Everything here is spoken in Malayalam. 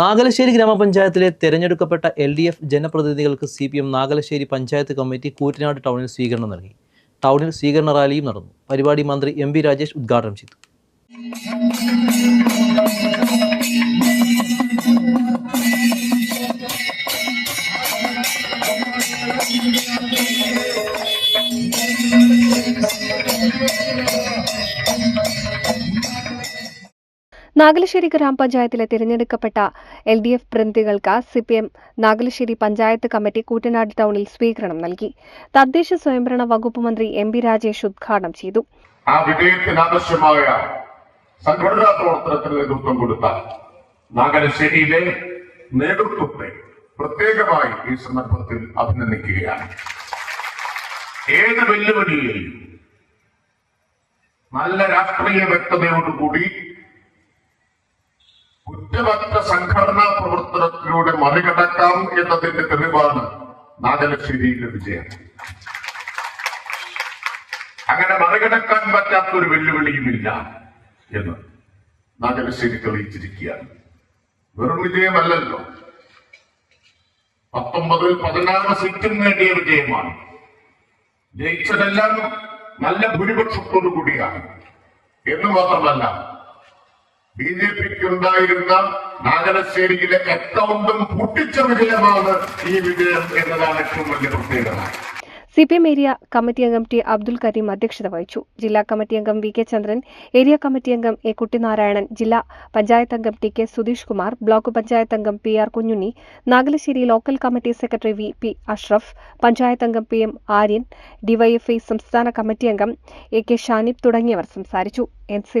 നാഗലശ്ശേരി ഗ്രാമപഞ്ചായത്തിലെ തെരഞ്ഞെടുക്കപ്പെട്ട L D F ജനപ്രതിനിധികൾക്ക് C P M Nagalassery panchayat committee Koottanad ടൗണിൽ സ്വീകരണം നൽകി. ടൗണിൽ സ്വീകരണ റാലിയും നടന്നു. പരിപാടി മന്ത്രി എം വി രാജേഷ് ഉദ്ഘാടനം ചെയ്തു. നാഗലശ്ശേരി ഗ്രാമപഞ്ചായത്തിലെ തിരഞ്ഞെടുക്കപ്പെട്ട എൽ ഡി എഫ് പ്രതിനിധികൾക്ക് സി നാഗലശ്ശേരി പഞ്ചായത്ത് കമ്മിറ്റി കൂറ്റനാട് ടൗണിൽ സ്വീകരണം നൽകി. തദ്ദേശ സ്വയംഭരണ വകുപ്പ് മന്ത്രി എം പി രാജേഷ് ഉദ്ഘാടനം ചെയ്തു. ആ വിജയത്തിന് ആവശ്യമായ സംഘടനാ പ്രവർത്തനത്തിന് നേതൃത്വം കൊടുത്ത നാഗലശ്ശേരിയിലെ നേതൃത്വത്തെ പ്രത്യേകമായി ഈ സന്ദർഭത്തിൽ അഭിനന്ദിക്കുകയാണ്. ഏത് വെല്ലുവിളിയെയും നല്ല രാഷ്ട്രീയ വ്യക്തതയോടുകൂടി കുറ്റമറ്റ സംഘടനാ പ്രവർത്തനത്തിലൂടെ മറികടക്കാം എന്നതിന്റെ തെളിവാണ് നാഗലശ്ശേരിയിലെ വിജയം. അങ്ങനെ മറികടക്കാൻ പറ്റാത്ത ഒരു വെല്ലുവിളിയുമില്ല എന്ന് നാഗലശ്ശേരി തെളിയിച്ചിരിക്കുകയാണ്. വെറും വിജയമല്ലല്ലോ. പത്തൊമ്പതിൽ പതിനാറ് സീറ്റും നേടിയ വിജയമാണ്. ജയിച്ചതെല്ലാം നല്ല ഭൂരിപക്ഷത്തോടു കൂടിയാണ്. എന്ന് മാത്രമല്ല ബി ജെ പിക്ക് ഉണ്ടായിരുന്ന നാഗലശ്ശേരിയിലെ അക്കൗണ്ടും പൊട്ടിച്ച വിജയമാണ് ഈ വിജയം എന്നതാണ് ഏറ്റവും വലിയ പ്രത്യേകത. C P M area committee അംഗം ടി അബ്ദുൽ കരീം അധ്യക്ഷത വഹിച്ചു. ജില്ലാ കമ്മിറ്റി അംഗം V K Chandran area committee അംഗം എ കുട്ടിനാരായണൻ ജില്ലാ പഞ്ചായത്ത് അംഗം T K Sudheesh Kumar block panchayat അംഗം P R Kunjunni Nagalassery local committee secretary V P Ashraf panchayat അംഗം പി എം ആര്യൻ ഡിവൈഎഫ്ഐ സംസ്ഥാന കമ്മിറ്റി അംഗം എ കെ ഷാനിബ് തുടങ്ങിയവർ സംസാരിച്ചു. N C